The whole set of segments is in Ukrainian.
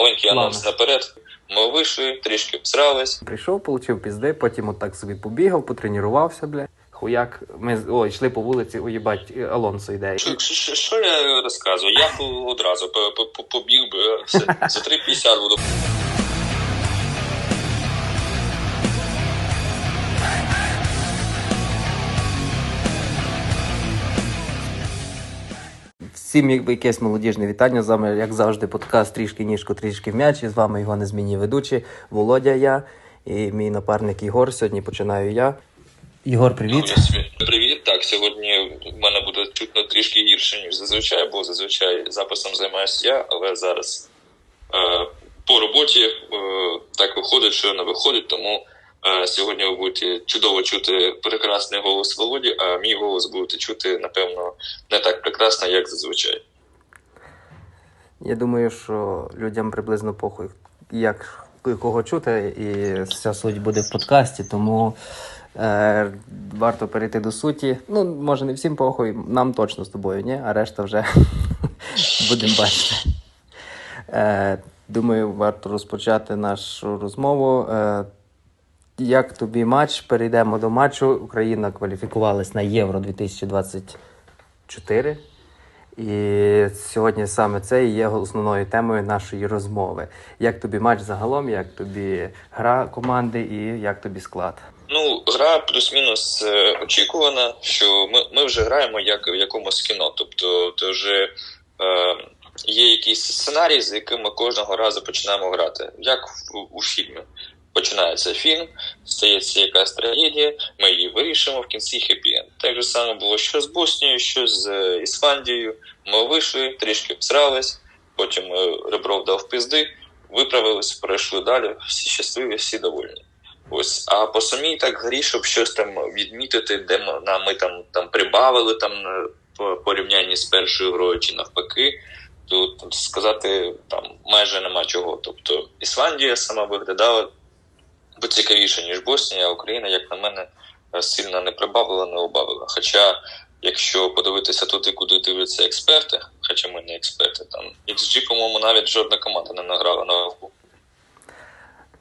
маленький Ладно. анонс наперед. Ми вийшли, трішки обсрались. Прийшов, получив пізди, потім отак собі побігав, потренувався, бля. Хуяк, ми з- о, йшли по вулиці, уїбать, е, Алонсо йде. Що, що, що я розказую? Я одразу по- по- по- побіг би е, все. За 3,50 буду. Всім якесь молодіжне вітання. З вами, як завжди, подкаст трішки ніжко, трішки м'яч. І з вами його незмінні ведучі Володя, я і мій напарник Ігор. Сьогодні починаю я. Ігор, привіт. Привіт. Так, сьогодні в мене буде чутно трішки гірше, ніж зазвичай, бо зазвичай записом займаюся я, але зараз е, по роботі е, так виходить, що не виходить, тому сьогодні ви будете чудово чути прекрасний голос Володі, а мій голос будете чути, напевно, не так прекрасно, як зазвичай. Я думаю, що людям приблизно похуй, як кого чути, і вся суть буде в подкасті, тому е, варто перейти до суті. Ну, може, не всім похуй, нам точно з тобою, ні, а решта вже будемо бачити. Е, думаю, варто розпочати нашу розмову. Е, як тобі матч? Перейдемо до матчу. Україна кваліфікувалась на Євро 2024. І сьогодні саме це і є основною темою нашої розмови. Як тобі матч загалом, як тобі гра команди і як тобі склад? Ну, гра плюс-мінус е, очікувана, що ми, ми вже граємо як в якомусь кіно. Тобто, то вже е, є якийсь сценарій, з яким ми кожного разу починаємо грати, як у, у фільмі. Починається фільм, стається якась трагедія, ми її вирішимо в кінці хеппі-енд. Так же саме було що з Боснією, що з е, Ісландією. Ми вийшли, трішки обсрались, потім е, Ребров дав пізди, виправились, перейшли далі, всі щасливі, всі довольні. Ось, а по самій так грі, щоб щось там відмітити, де ми, ми там, там прибавили там е, по порівнянні з першою грою чи навпаки, тут сказати там майже нема чого. Тобто Ісландія сама виглядала поцікавіше, ніж Боснія, Україна, як на мене, е, сильно не прибавила, не убавила. Хоча, якщо подивитися туди, куди дивляться експерти, хоча ми не експерти, там XG, по-моєму, навіть жодна команда не награла на вагу.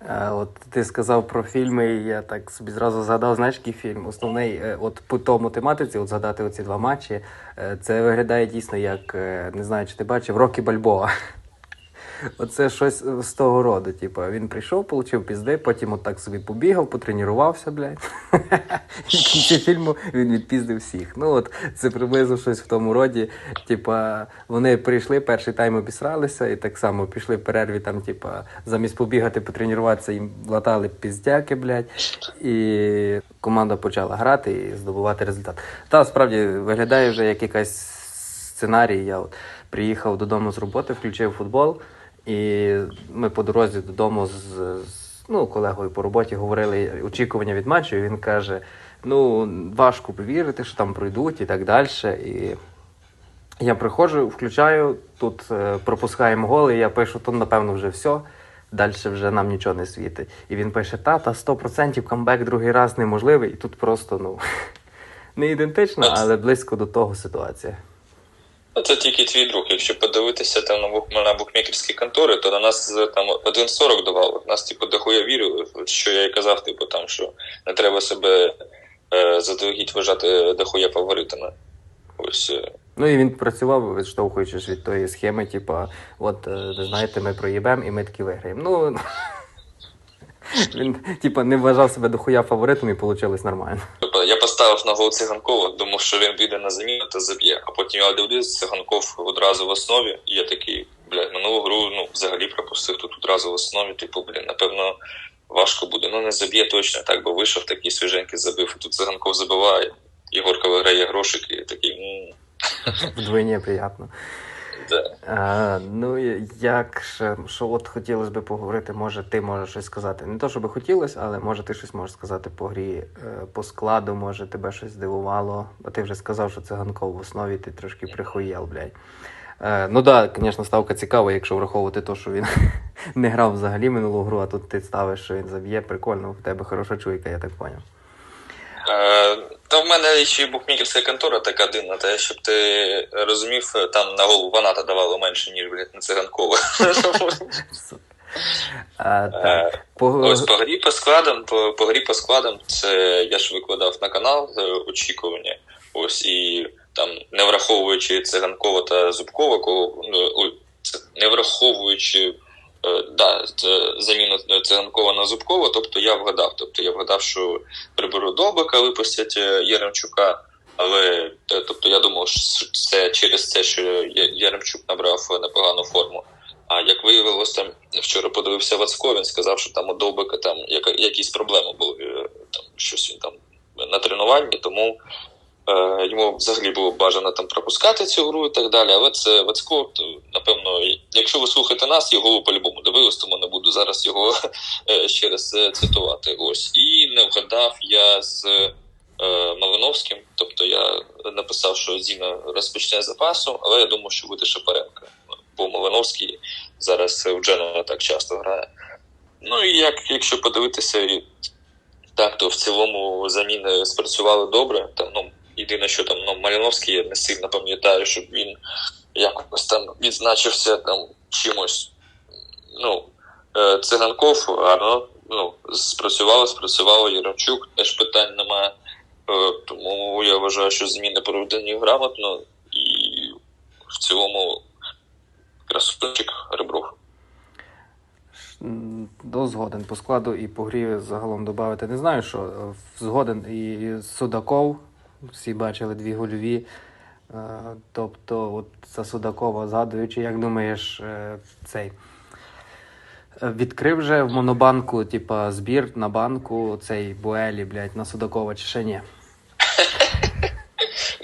Е, От ти сказав про фільми, і я так собі зразу згадав, знаєш, який фільм. Основний, е, от по тому тематиці, от згадати оці два матчі, це виглядає дійсно як, не знаю, чи ти бачив, Рокі Бальбоа. Оце щось з того роду. Типу, він прийшов, получив пізди, потім отак собі побігав, потренувався, блядь. І в кінці фільму він відпіздив всіх. Ну от це приблизно щось в тому роді. Типа, вони прийшли, перший тайм обісралися, і так само пішли в перерві, там, типа, замість побігати, потренуватися, їм латали піздяки, блядь. І команда почала грати і здобувати результат. Та справді виглядає вже як якась сценарій. Я от приїхав додому з роботи, включив футбол, і ми по дорозі додому з, з ну, колегою по роботі говорили очікування від матчу. І він каже: ну, важко повірити, що там пройдуть і так далі. І я приходжу, включаю, тут е, пропускаємо голи, і я пишу, то напевно вже все. Далі вже нам нічого не світить. І він пише: та, та 100% камбек другий раз неможливий. І тут просто, ну, не ідентично, але близько до того ситуація. Ну, Це тільки твій друг. Якщо подивитися там на, бук... на букмекерські контори, то на нас е, там 1,40 давали. Нас, типу, дохуя вірили, що я і казав, типу, там, що не треба себе е, заздалегідь вважати дохуя фаворитами. Ось. е, Ну і він працював, відштовхуючись від тої схеми, типа, от, е, знаєте, ми проїбемо і ми таки виграємо. Ну, він, типа, не вважав себе дохуя фаворитом і вийшло нормально. Тобто я поставив на гол Циганкова, думав, що він піде на заміну та заб'є. А потім я дивлюсь, Циганков одразу в основі, і я такий, блядь, минулу гру ну, взагалі пропустив тут одразу в основі. Типу, блін, напевно, важко буде. Ну не заб'є точно так, бо вийшов такий свіженький забив. І тут Циганков забиває. Єгорка виграє грошики, і такий. Вдвоє приємно. Да. А, ну, як ще, що от хотілося би поговорити, може, ти можеш щось сказати. Не то, що би хотілося, але може ти щось можеш сказати по грі, е, по складу, може тебе щось здивувало. А ти вже сказав, що циганков в основі ти трошки прихуєл, блядь. Е, ну так, да, звісно, ставка цікава, якщо враховувати те, що він не грав взагалі минулу гру, а тут ти ставиш, що він заб'є. Прикольно, в тебе хороша чуйка, я так поняв. Е, Та в мене ще й букмекерська контора така дивна, та щоб ти розумів, там на голову ваната давало менше, ніж блядь, на циганкова. А, так. По... Ось по грі по складам, по, по грі по складам, це я ж викладав на канал е, очікування. Ось і там, не враховуючи циганкова та зубкова, кого ну, не враховуючи е, да, це заміну циганкова на зубкова, тобто я вгадав. Тобто я вгадав, що приберу Довбика, випустять е, Яремчука. Але е, тобто я думав, що це через те, що Яремчук набрав непогану форму. А як виявилось, там вчора подивився Вацко, він сказав, що там у Довбика там якісь проблеми були, е, там щось він там на тренуванні, тому е, йому взагалі було бажано там пропускати цю гру і так далі. Але це Вацко, то, напевно, якщо ви слухаєте нас, його по-любому дивились, тому не буду зараз його е, ще раз е, цитувати. Ось і не вгадав я з е, Малиновським. Тобто я написав, що Зіна розпочне запасу, але я думаю, що буде Шапаренко. Бо Малиновський зараз в Дженуа так часто грає. Ну і як, якщо подивитися, так, то в цілому заміни спрацювали добре. Там, ну, єдине, що там ну, Малиновський, я не сильно пам'ятаю, щоб він якось там відзначився там чимось. Ну, е, циганков гарно ну, спрацювало, спрацювало Яремчук, теж питань немає. Е, Тому я вважаю, що зміни проведені грамотно і в цілому красунчик Ребров. До згоден по складу і по грі загалом додати не знаю, що е, згоден і Судаков. Всі бачили дві гольові. Е, Тобто, от за Судакова згадуючи, як думаєш, е, цей е, відкрив же в монобанку, типа, збір на банку цей Буелі, блядь, на Судакова чи ще ні?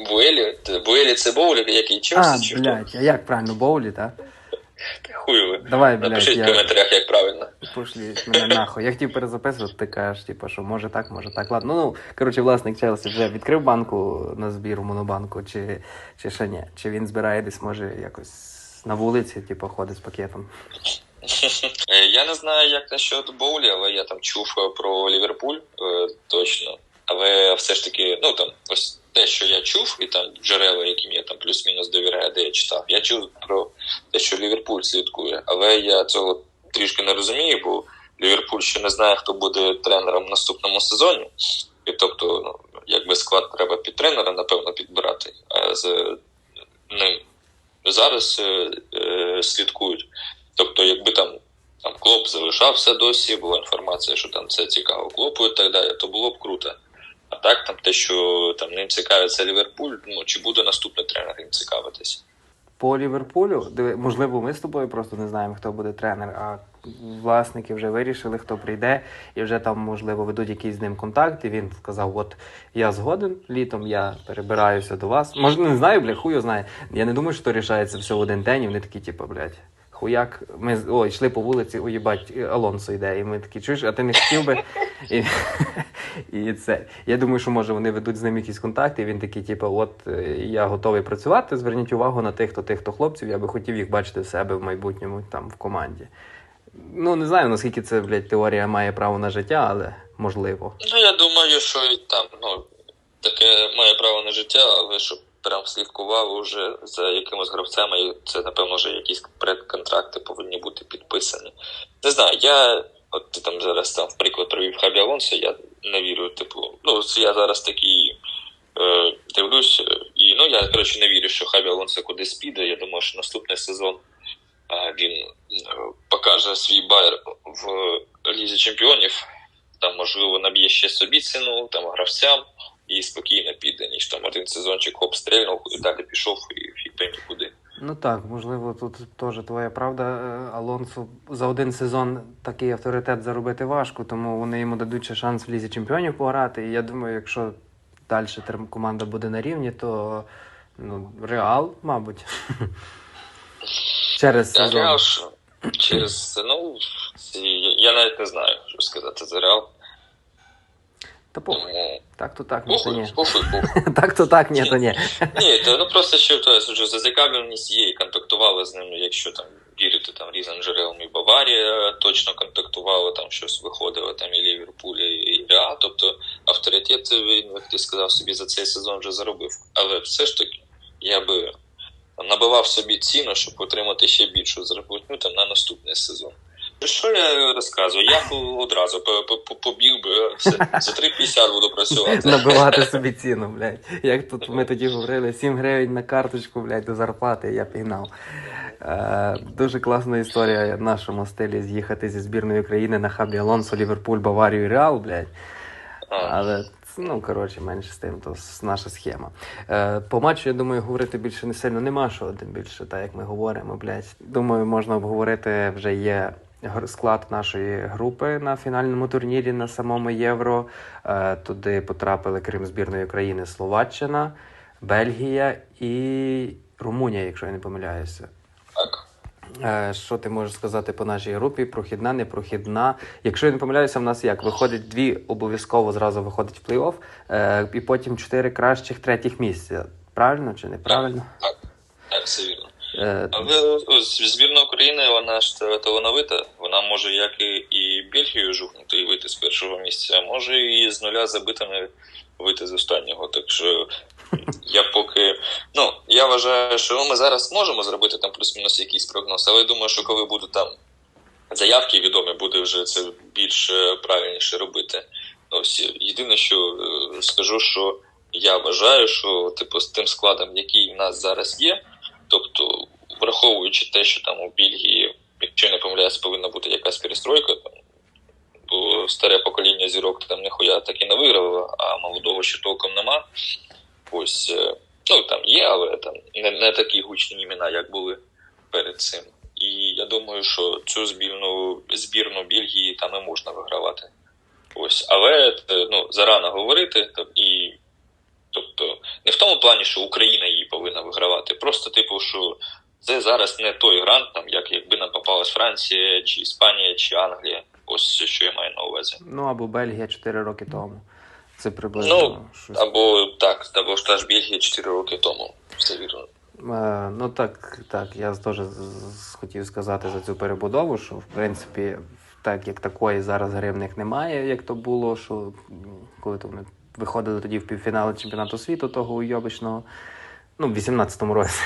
Буелі, Буелі це Боулі, який А, чи хто? блядь, а як правильно, Боулі, так? Хуй ви. Давай, блядь, Напишіть в коментарях, як правильно. Пошлі мене нахуй. Я хотів перезаписувати, ти кажеш, типу, що може так, може так. Ладно. Ну, коротше, власник Челсі вже відкрив банку на збір у монобанку, чи, чи ще ні? Чи він збирає десь, може, якось на вулиці, типу, ходить з пакетом. Е, Я не знаю, як насчет Боулі, але я там чув е, про Ліверпуль е, точно. Але все ж таки, ну там ось те, що я чув, і там джерела, яким я там плюс-мінус довіряю, де я читав, я чув про те, що Ліверпуль слідкує. Але я цього трішки не розумію, бо Ліверпуль ще не знає, хто буде тренером в наступному сезоні. І тобто, ну, якби склад треба під тренера, напевно, підбирати. А з ним зараз е, е, слідкують. Тобто, якби там, там Клоп залишався досі, була інформація, що там це цікаво Клопу і так далі, то було б круто. Так, там те, що там ним цікавиться Ліверпуль, ну чи буде наступний тренер їм цікавитись. По Ліверпулю, можливо, ми з тобою просто не знаємо, хто буде тренер, а власники вже вирішили, хто прийде, і вже там, можливо, ведуть якийсь з ним і він сказав: от я згоден літом, я перебираюся до вас. Може, не знаю, бля, його знає. Я не думаю, що то рішається все в один день, і вони такі, типу, блядь. Хуяк, ми о, йшли по вулиці, уїбать, Алонсо йде, і ми такі, чуєш, а ти не хотів би. І, і це. Я думаю, що може вони ведуть з ним якісь контакти, і він такий, типу, от е, я готовий працювати, зверніть увагу на тих, хто тих, хто хлопців, я би хотів їх бачити в себе в майбутньому там в команді. Ну, не знаю, наскільки це, блядь, теорія має право на життя, але можливо. Ну, я думаю, що і там, ну, таке має право на життя, але щоб прям слідкував уже за якимось гравцями, і це, напевно, вже якісь предконтракти повинні бути підписані. Не знаю, я. От ти там зараз там приклад провів Хабі Алонсо, я не вірю, типу, ну, я зараз такий е, дивлюсь, е, і ну я коротше не вірю, що Хабі Алонсо кудись піде. Я думаю, що наступний сезон е, він е, покаже свій байер в Лізі Чемпіонів. Там, можливо, наб'є ще собі ціну, там гравцям, і спокійно піде, ніж там один сезончик хоп і далі пішов і фіг пойми куди. Ну так, можливо, тут теж твоя правда. Е, Алонсо за один сезон такий авторитет заробити важко, тому вони йому дадуть ще шанс в лізі чемпіонів пограти. І я думаю, якщо далі команда буде на рівні, то ну, Реал, мабуть. Через сезон. Реал через ну я навіть не знаю, що сказати за Реал. Та похуй. Тому Так то так, ні то похуй, ні. похуй, похуй. Так то так, ні то ні. Ні, то ну просто що то вже зацікавленість є і контактували з ним, ну, якщо там вірити там різним джерелам, і Баварія точно контактувала, там щось виходило, там і Ліверпуль, і Реал. Тобто авторитет він, як ти сказав, собі за цей сезон вже заробив. Але все ж таки, я би набивав собі ціну, щоб отримати ще більшу зарплатню там на наступний сезон. Що я розказую? Я одразу по- по- по- побіг би за 3,50 буду працювати. Набивати собі ціну, блядь. Як тут ми тоді говорили, 7 гривень на карточку, блядь, до зарплати, я пігнав. Е, дуже класна історія в нашому стилі з'їхати зі збірної України на хабі Алонсо, Ліверпуль, Баварію і Реал, блядь. Але ну коротше, менше з тим, то наша схема. Е, по матчу, я думаю, говорити більше не сильно нема що, тим більше, так як ми говоримо, блядь. Думаю, можна обговорити вже є. Склад нашої групи на фінальному турнірі на самому Євро. Е, туди потрапили, крім збірної України, Словаччина, Бельгія і Румунія, якщо я не помиляюся. так. Е, Що ти можеш сказати по нашій групі? Прохідна, непрохідна. Якщо я не помиляюся, в нас як? Виходить дві обов'язково зразу виходить в плей-офф, е, і потім чотири кращих третіх місця. Правильно чи неправильно? Так, так, все вірно. Е, Але збірна України, вона ж та- талановита. Вона може як і, і Бельгію жухнути і вийти з першого місця, а може і з нуля забитими вийти з останнього. Так що я поки. Ну, я вважаю, що ми зараз можемо зробити там плюс-мінус якийсь прогноз, але я думаю, що коли будуть там заявки відомі, буде вже це більш е, правильніше робити. Ось єдине, що е, скажу, що я вважаю, що типу з тим складом, який в нас зараз є, тобто враховуючи те, що там у Бельгії, якщо не помиляюсь, повинна бути якась перестройка, там, бо старе покоління зірок там ніхуя так і не виграло, а молодого ще толком нема. Ось е, ну там є, але там не, не такі гучні імена, як були перед цим. І я думаю, що цю збірну збірну Бельгії там і можна вигравати. Ось, але е, ну зарано говорити, і тобто не в тому плані, що Україна її повинна вигравати. Просто, типу, що це зараз не той грант, там як якби нам попалась Франція, чи Іспанія, чи Англія. Ось що я маю на увазі. ну або Бельгія 4 роки тому. Це приблизно Ну, щось. Або так, або ж та ж Бельгія 4 роки тому. Все вірно. Е, Ну так, так, я теж хотів сказати за цю перебудову, що в принципі, так як такої зараз гри в них немає, як то було, що коли то вони виходили тоді в півфінали чемпіонату світу, того уйобичного, ну, в 18-му році.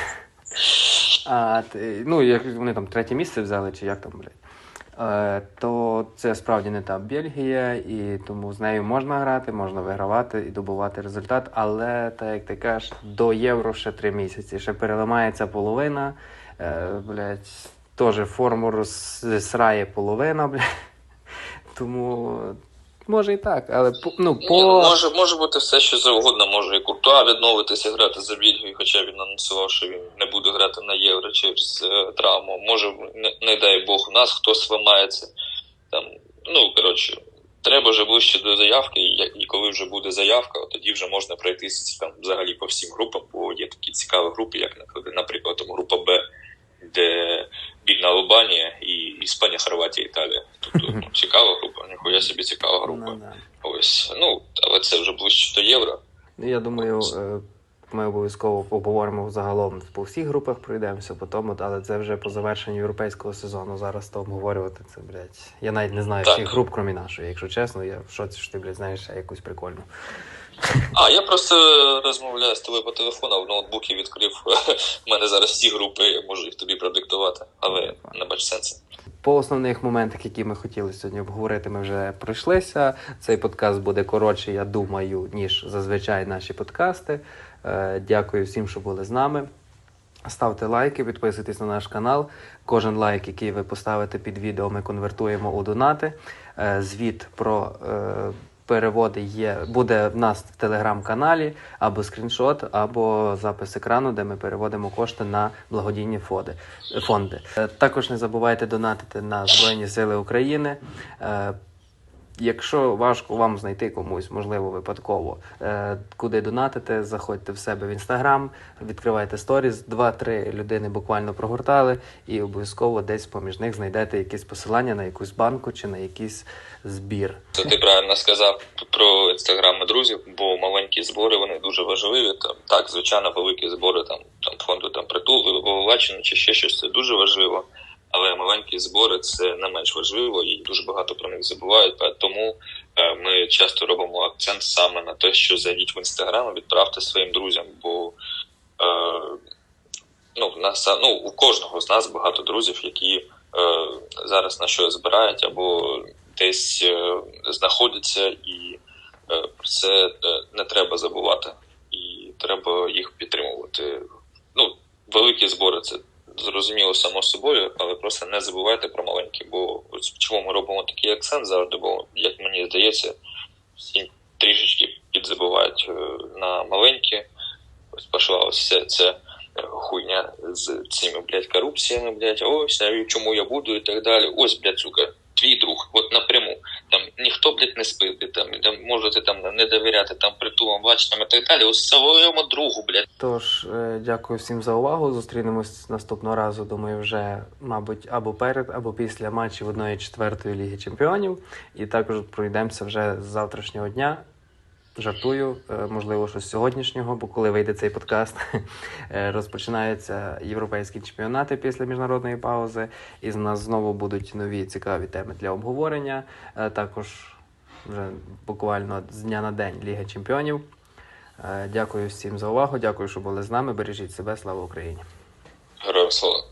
А, ну, як вони там третє місце взяли, чи як там, блядь. Е, то це справді не та Бельгія, і тому з нею можна грати, можна вигравати і добувати результат. Але так як ти кажеш, до євро ще три місяці. Ще переламається половина. Е, блядь, теж форму розсрає половина, блядь. Тому може і так, але ну, Ні, по. може, може бути все, що завгодно. Може і Куртуа відмовитися грати за Бельгію, хоча він анонсував, що він не буде грати на євро через е, травму. Може, не, не дай Бог, у нас хтось ламається. Там, ну, коротше, треба вже ближче до заявки, і, коли вже буде заявка, тоді вже можна пройтися там взагалі по всім групам, бо є такі цікаві групи, як, наприклад, там група Б, де бідна Албанія і Іспанія, Хорватія, Італія. Тобто ну, цікава собі цікава група. Ну, да. Ось, ну, але це вже ближче до євро. Я думаю, е, ми обов'язково обговоримо загалом по всіх групах, пройдемося по тому, але це вже по завершенню європейського сезону. Зараз то обговорювати це, блядь. Я навіть не знаю Так. всіх груп, крім нашої. Якщо чесно, я в шоці, що ти, блядь, знаєш ще якусь прикольну. А, я просто розмовляю з тобою по телефону, а в ноутбуці відкрив. У мене зараз всі групи, я можу їх тобі продиктувати, але не бач сенсу. По основних моментах, які ми хотіли сьогодні обговорити, ми вже пройшлися. Цей подкаст буде коротший, я думаю, ніж зазвичай наші подкасти. Е, Дякую всім, що були з нами. Ставте лайки, підписуйтесь на наш канал. Кожен лайк, який ви поставите під відео, ми конвертуємо у донати. Е, Звіт про е, переводи є, буде в нас в телеграм-каналі або скріншот, або запис екрану, де ми переводимо кошти на благодійні фонди. Е, Також не забувайте донатити на Збройні Сили України. Якщо важко вам знайти комусь, можливо, випадково, е, куди донатити, заходьте в себе в інстаграм, відкривайте сторіс, два-три людини буквально прогортали, і обов'язково десь поміж них знайдете якесь посилання на якусь банку чи на якийсь збір. Це ти правильно сказав про інстаграми друзів, бо маленькі збори вони дуже важливі. Там так, звичайно, великі збори там, там фонду там притул, Вовочина чи ще щось це дуже важливо. Але маленькі збори це не менш важливо, і дуже багато про них забувають. Тому е, ми часто робимо акцент саме на те, що зайдіть в інстаграм, відправте своїм друзям, бо е, ну, в нас, ну, у кожного з нас багато друзів, які е, зараз на що збирають, або десь е, знаходяться, і е, про це е, не треба забувати. І треба їх підтримувати. Ну, великі збори це зрозуміло само собою, але просто не забувайте про маленькі. Бо чому ми робимо такий акцент завжди, бо як мені здається, всі трішечки підзабувають е, на маленькі. Ось пошла ось вся ця е, хуйня з цими, блядь, корупціями, блядь, ось чому я буду і так далі. Ось, блядь, сука, твій друг, от напряму. Там ніхто, блядь, не спив, блядь, там, можете там не довіряти там притулам, бачитам і так далі. Ось своєму другу, блядь. Тож, е, дякую всім за увагу. Зустрінемось наступного разу. Думаю, вже, мабуть, або перед, або після матчів 1-4 Ліги Чемпіонів. І також пройдемося вже з завтрашнього дня. Жартую, е, можливо, що з сьогоднішнього, бо коли вийде цей подкаст, е, розпочинаються європейські чемпіонати після міжнародної паузи, і з нас знову будуть нові цікаві теми для обговорення. Е, Також вже буквально з дня на день Ліга Чемпіонів. Дякую всім за увагу. Дякую, що були з нами. Бережіть себе. Слава Україні! Героям слава.